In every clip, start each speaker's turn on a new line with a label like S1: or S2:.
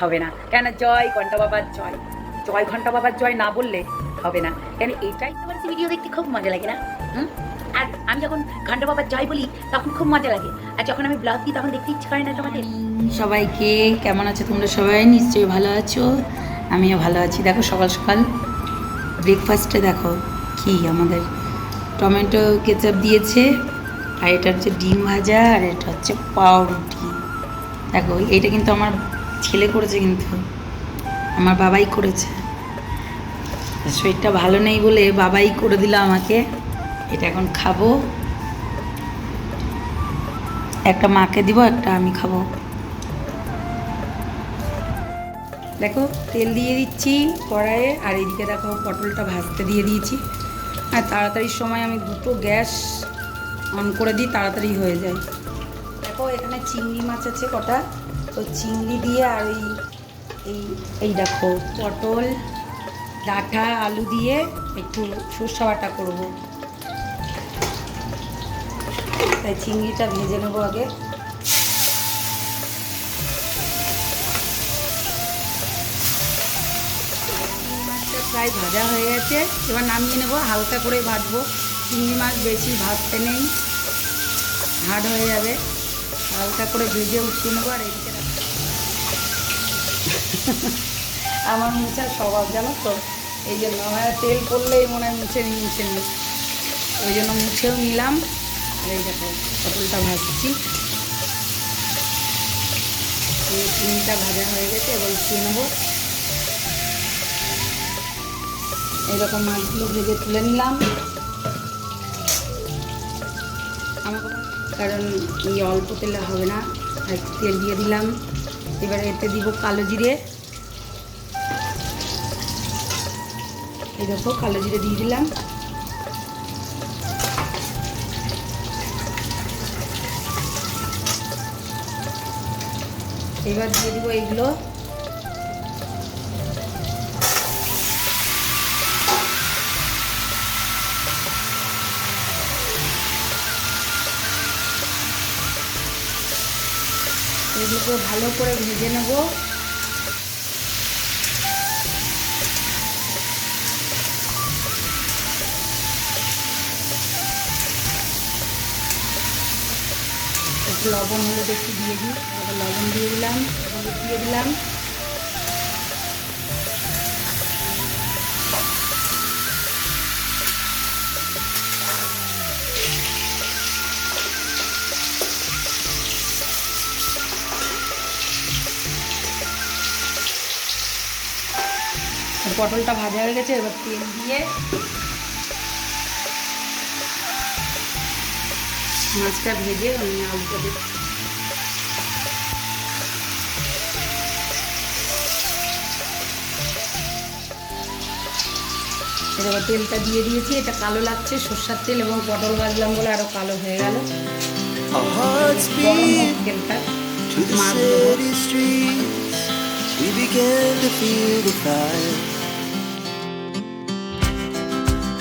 S1: হবে না। কেন জয় ঘণ্টা বাবার জয়। জয় ঘণ্টা বাবার জয় না বললে হবে না। কেন এটাই তোমার ভিডিও দেখতে খুব মজা লাগে না? হুম? আর আমি যখন ঘণ্টা বাবার জয় বলি, তখন খুব মজা লাগে। আর যখন আমি ব্লগ দিই, তখন দেখতে ইচ্ছে করে না তোমাদের? সবাইকে কেমন আছো তোমরা সবাই? নিশ্চয়ই ভালো আছো। আমিও ভালো আছি। দেখো সকাল সকাল ব্রেকফাস্টে দেখো, কি আমাদের টমেটো কেচাপ দিয়েছে, আর এটা হচ্ছে ডিম ভাজা, আর এটা হচ্ছে পাউরুটি। দেখো, এইটা কিন্তু আমার ছেলে করেছে কিন্তু। আমার বাবাই করেছে। শরীরটা ভালো নেই বলে বাবাই করে দিল আমাকে। এটা এখন খাব। একটা মাকে দিব, একটা আমি খাব। দেখো, তেল দিয়ে দিচ্ছি কড়াইয়ে, আর এদিকে দেখো পটলটা ভাজতে দিয়ে দিয়েছি। আর তাড়াতাড়ির সময় আমি দুটো গ্যাস অন করে দিই, তাড়াতাড়ি হয়ে যায়। দেখো, এখানে চিংড়ি মাছ আছে কটা। তো চিংড়ি দিয়ে আর ওই এই এই দেখো, পটল, ডাঁটা, আলু দিয়ে একটু সর্ষা বাটা করব। তাই চিংড়িটা ভেজে নেব আগে। প্রায় ভাজা হয়ে গেছে। এবার নামিয়ে নেব, হালকা করে ভাজবো। চিংড়ি মাছ বেশি ভাজতে নেই, হার্ড হয়ে যাবে। হালকা করে ভেজে উঠিয়ে নেব আর রাখব। আমার মুছার স্বভাব, জানো তো? এই জন্য হয় তেল পড়লেই মনে হয় মুছে মুছে নিই ওই জন্য মুছেও নিলাম। আর এই দেখো, পটলটা ভাজছি। এই ভাজা হয়ে গেছে, এবার উঠিয়ে নেব। এইরকম মাছগুলো ভেজে তুলে নিলাম। আমার কোনো- কারণ এই অল্প তেলে হবে না। তেল দিয়ে দিলাম। এবারে এতে দিব কালো জিরে। এই দেখো, কালো জিরে দিয়ে দিলাম। এবার দিয়ে দিব এইগুলো এগুলোকে ভালো করে ভেজে নেব। লবণ হলে একটু দিয়ে দিই। লবণ দিয়ে দিলাম দিয়ে দিলাম। পটলটা ভাজা হয়ে গেছে এবার তেল দিয়ে মাছটা ভেজে আমি আলুটা দিচ্ছি এবার তেলটা দিয়ে দিয়েছি এটা কালো লাগছে সর্ষার তেল এবং পটল ভাজলাম বলে আরও কালো হয়ে গেল তেলটা.
S2: We began to feel the fire.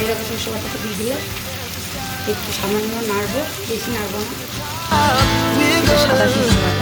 S1: এইরকম সর্ষে বাটাটা দিয়ে দিলে। একটু সামান্য নাড়বো বেশি নাড়বো না। সাদা সর্ষে বাটা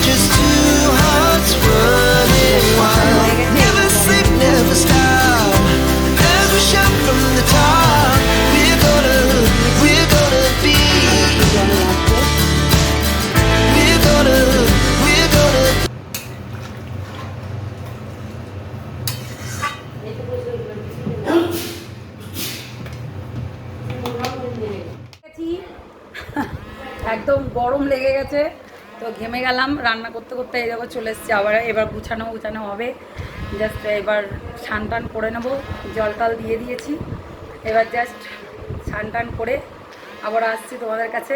S2: Just two hearts running wild, Never sleep, never stop. as we shout from the
S1: top. গরম লেগে গেছে। তো ঘেমে গেলাম, রান্না করতে করতে এই দেখো চলে এসছে আবার, এবার গুছানো গুছানো হবে। জাস্ট এবার স্নান টান করে নেব, জল টল দিয়ে দিয়েছি। এবার জাস্ট স্নান টান করে আবার আসছি তোমাদের কাছে।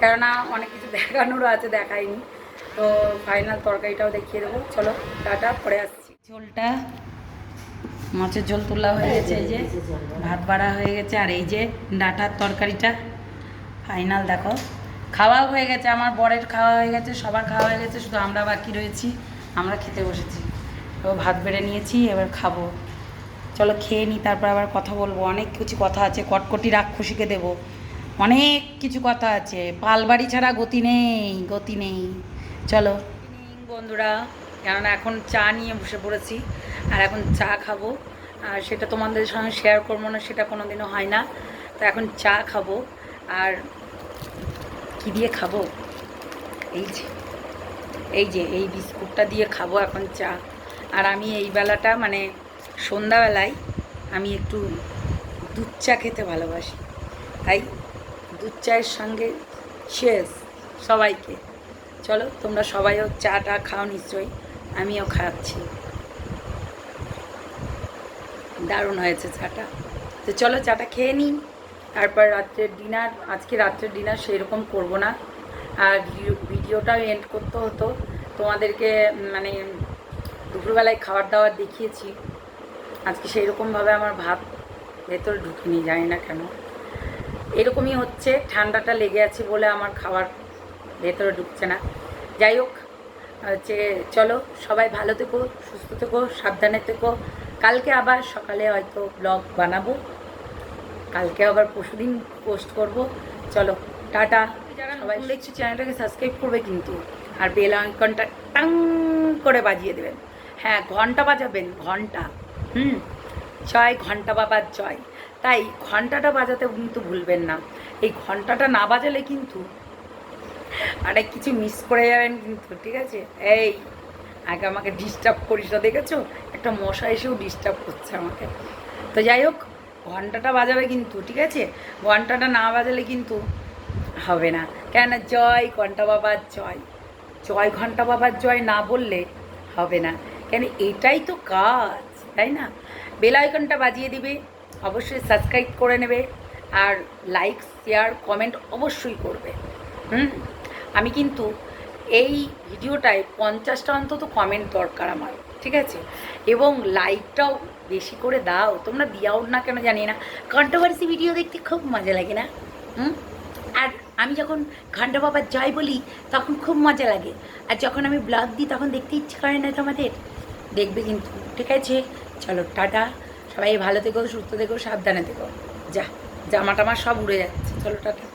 S1: কেননা অনেক কিছু দেখানোরও আছে, দেখাইনি। তো ফাইনাল তরকারিটাও দেখিয়ে দেবো। চলো, টাটা, পরে আসছি। ঝোলটা, মাছের ঝোল তোলা হয়ে গেছে, এই যে ভাত বাড়া হয়ে গেছে। আর এই যে ডাঁটার তরকারিটা ফাইনাল দেখো। খাওয়াও হয়ে গেছে, আমার বরের খাওয়া হয়ে গেছে, সবার খাওয়া হয়ে গেছে, শুধু আমরা বাকি রয়েছি, আমরা খেতে বসেছি। তো ভাত বেড়ে নিয়েছি, এবার খাব। চলো খেয়ে নিই তারপর আবার কথা বলব। অনেক কিছু কথা আছে, কটকটি রাক্ষসীকে দেব। অনেক কিছু কথা আছে, পালবাড়ি ছাড়া গতি নেই গতি নেই। চলো। বন্ধুরা, কেননা এখন চা নিয়ে বসে পড়েছি, আর এখন চা খাব। আর সেটা তোমাদের সঙ্গে শেয়ার করব না, সেটা কোনো দিনও হয় না। তো এখন চা খাব। আর কি দিয়ে খাব? এই যে এই যে, এই বিস্কুটটা দিয়ে খাব এখন চা। আর আমি এই বেলাটা মানে সন্ধ্যাবেলায় আমি একটু দুধ চা খেতে ভালোবাসি। তাই দুধ চায়ের সঙ্গে শেষ সবাইকে। চলো, তোমরা সবাইও চাটা খাও নিশ্চয়ই, আমিও খাচ্ছি। দারুণ হয়েছে চাটা। তো চলো, চাটা খেয়ে নিই। তারপর রাত্রের ডিনার আজকে রাত্রের ডিনার সেরকম করব না। আর ভিডিওটাও এন্ড করতে হতো। তোমাদেরকে মানে দুপুরবেলায় খাবার দাবার দেখিয়েছি। আজকে সেই রকমভাবে আমার ভাত ভেতরে ঢুকিনি, জানি না কেন। এরকমই হচ্ছে, ঠান্ডাটা লেগে আছে বলে আমার খাবার ভেতরে ঢুকছে না। যাই হোক, হচ্ছে, চলো, সবাই ভালো থেকো, সুস্থ থেকো, সাবধানে থেকো। কালকে আবার সকালে হয়তো ব্লগ বানাবো। কালকে আবার পরশুদিন পোস্ট করব। চলো টাটা। যারা সবাই দেখছি চ্যানেলটাকে সাবস্ক্রাইব করবে কিন্তু। আর বেল আইকনটা টাং করে বাজিয়ে দেবেন। হ্যাঁ ঘণ্টা বাজাবেন ঘণ্টা। হুম জয় ঘণ্টা বাবার জয়। তাই ঘন্টাটা বাজাতে কিন্তু ভুলবেন না। এই ঘন্টাটা না বাজালে কিন্তু আরে কিছু মিস করে যাবেন কিন্তু ঠিক আছে? এই আগে আমাকে ডিস্টার্ব করিস না দেখেছ? একটা মশা এসেও ডিস্টার্ব করছে আমাকে। তো যাই হোক ঘন্টাটা বাজাবে কিন্তু, ঠিক আছে? ঘন্টাটা না বাজালে কিন্তু হবে না। কেন? জয় ঘণ্টা বাবার জয়। জয় ঘণ্টা বাবার জয় না বললে হবে না। কেন? এটাই তো কাজ, তাই না? বেল আইকনটা বাজিয়ে দিবে, অবশ্যই সাবস্ক্রাইব করে নেবে আর লাইক, শেয়ার, কমেন্ট অবশ্যই করবে। হুম? আমি কিন্তু এই ভিডিওটায় পঞ্চাশটা অন্তত কমেন্ট দরকার আমার। ঠিক আছে? এবং লাইকটাও বেশি করে দাও। তোমরা দিয়াও না কেন জানি না। কন্ট্রোভার্সি ভিডিও দেখতে খুব মজা লাগে না? হুম? আর আমি যখন ঘণ্টা বাবার জয় বলি, তখন খুব মজা লাগে। আর যখন আমি ব্লগ দিই, তখন দেখতে ইচ্ছে করে না তোমাদের? দেখবে কিন্তু। ঠিক আছে? চলো, টাটা। সবাই ভালো থেকো, সুস্থ থেকো, সাবধানে থেকো। যা জামা টামা সব উড়ে যাচ্ছে। চলো, টাটা।